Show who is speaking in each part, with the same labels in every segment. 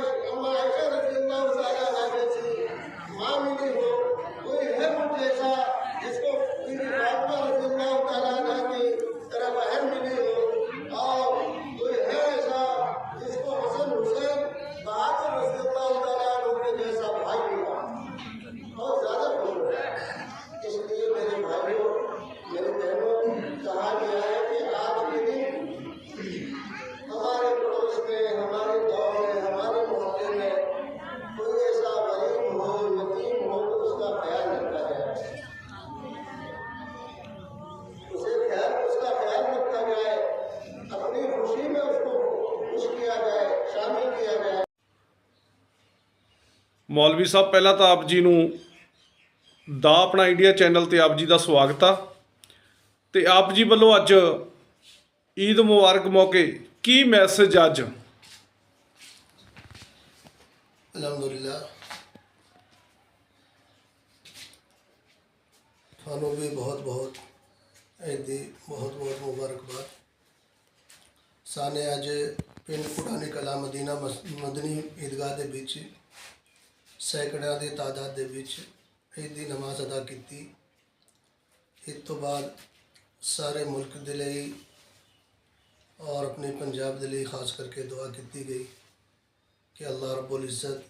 Speaker 1: Dios
Speaker 2: ਮੌਲਵੀ ਸਾਹਿਬ, ਪਹਿਲਾਂ ਤਾਂ ਆਪ ਜੀ ਨੂੰ ਦਾ ਆਪਣਾ ਇੰਡੀਆ ਚੈਨਲ ਤੇ ਆਪ ਜੀ ਦਾ ਸਵਾਗਤ ਆ। ਤੇ ਆਪ ਜੀ ਵੱਲੋਂ ਅੱਜ ਈਦ ਮੁਬਾਰਕ ਮੌਕੇ ਕੀ ਮੈਸੇਜ ਅੱਜ?
Speaker 1: ਅਲਹਮਦੁਲਿਲਾ। ਤੁਹਾਨੂੰ ਵੀ ਬਹੁਤ ਬਹੁਤ ਇਹਦੀ ਬਹੁਤ ਬਹੁਤ ਮੁਬਾਰਕਬਾਦ। ਸਾਨੇ ਅੱਜ ਪਿੰਡ ਪੁਰਾਣੀ ਕਲਾ ਮਦੀਨਾ ਮਸ- ਮਦਨੀ ਈਦਗਾਹ ਦੇ ਵਿੱਚ ਸੈਂਕੜਿਆਂ ਦੀ ਤਾਦਾਦ ਦੇ ਵਿੱਚ ਈਦ ਦੀ ਨਮਾਜ਼ ਅਦਾ ਕੀਤੀ। ਇਸ ਤੋਂ ਬਾਅਦ ਸਾਰੇ ਮੁਲਕ ਦੇ ਲਈ ਔਰ ਆਪਣੇ ਪੰਜਾਬ ਦੇ ਲਈ ਖਾਸ ਕਰਕੇ ਦੁਆ ਕੀਤੀ ਗਈ ਕਿ ਅੱਲਾਹ ਰੱਬੁਲ ਇੱਜ਼ਤ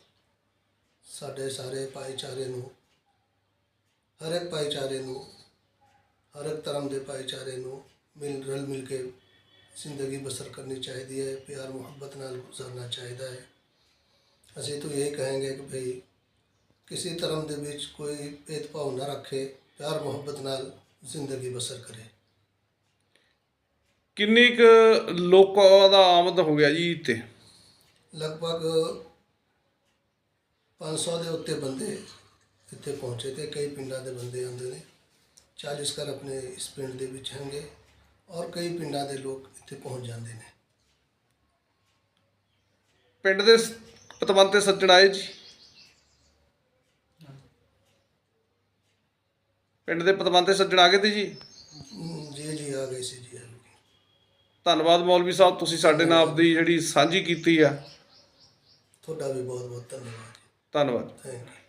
Speaker 1: ਸਾਡੇ ਸਾਰੇ ਭਾਈਚਾਰੇ ਨੂੰ, ਹਰ ਇੱਕ ਭਾਈਚਾਰੇ ਨੂੰ, ਹਰ ਇੱਕ ਧਰਮ ਦੇ ਭਾਈਚਾਰੇ ਨੂੰ ਮਿਲ, ਰਲ ਮਿਲ ਕੇ ਜ਼ਿੰਦਗੀ ਬਸਰ ਕਰਨੀ ਚਾਹੀਦੀ ਹੈ, ਪਿਆਰ ਮੁਹੱਬਤ ਨਾਲ ਗੁਜ਼ਾਰਨਾ ਚਾਹੀਦਾ ਹੈ। ਅਸੀਂ ਤਾਂ ਇਹ ਕਹਾਂਗੇ ਕਿ ਭਈ ਕਿਸੇ ਧਰਮ ਦੇ ਵਿੱਚ ਕੋਈ ਭੇਦਭਾਵ ਨਾ ਰੱਖੇ ਪਿਆਰ ਮੁਹੱਬਤ ਨਾਲ ਜ਼ਿੰਦਗੀ ਬਸਰ ਕਰੇ।
Speaker 2: ਕਿੰਨੀ ਕੁ ਲੋਕਾਂ ਦਾ ਆਮਦ ਹੋ ਗਿਆ ਜੀ ਤੇ?
Speaker 1: ਲਗਭਗ 500 ਦੇ ਉੱਤੇ ਬੰਦੇ ਇੱਥੇ ਪਹੁੰਚੇ ਤੇ ਕਈ ਪਿੰਡਾਂ ਦੇ ਬੰਦੇ ਆਉਂਦੇ ਨੇ। 40 ਘਰ ਆਪਣੇ ਇਸ ਪਿੰਡ ਦੇ ਵਿੱਚ ਹੈਗੇ ਔਰ ਕਈ ਪਿੰਡਾਂ ਦੇ ਲੋਕ ਇੱਥੇ ਪਹੁੰਚ ਜਾਂਦੇ ਨੇ।
Speaker 2: ਪਿੰਡ ਦੇ ਪਤਵੰਤੇ ਸੱਜਣ ਆਏ ਜੀ। ਪਿੰਡ ਦੇ ਪਤਵੰਤੇ ਸੱਜਣ ਆ ਗਏ ਤੇ ਜੀ?
Speaker 1: ਜੀ ਜੀ ਆ ਗਏ ਸੀ ਜੀ
Speaker 2: ਧੰਨਵਾਦ ਮੌਲਵੀ ਸਾਹਿਬ ਤੁਸੀਂ ਸਾਡੇ ਨਾਲ ਆਪਦੀ ਜਿਹੜੀ ਸਾਂਝੀ ਕੀਤੀ ਆ।
Speaker 1: ਤੁਹਾਡਾ ਵੀ ਬਹੁਤ ਬਹੁਤ ਧੰਨਵਾਦ
Speaker 2: ਧੰਨਵਾਦ।
Speaker 1: Thank you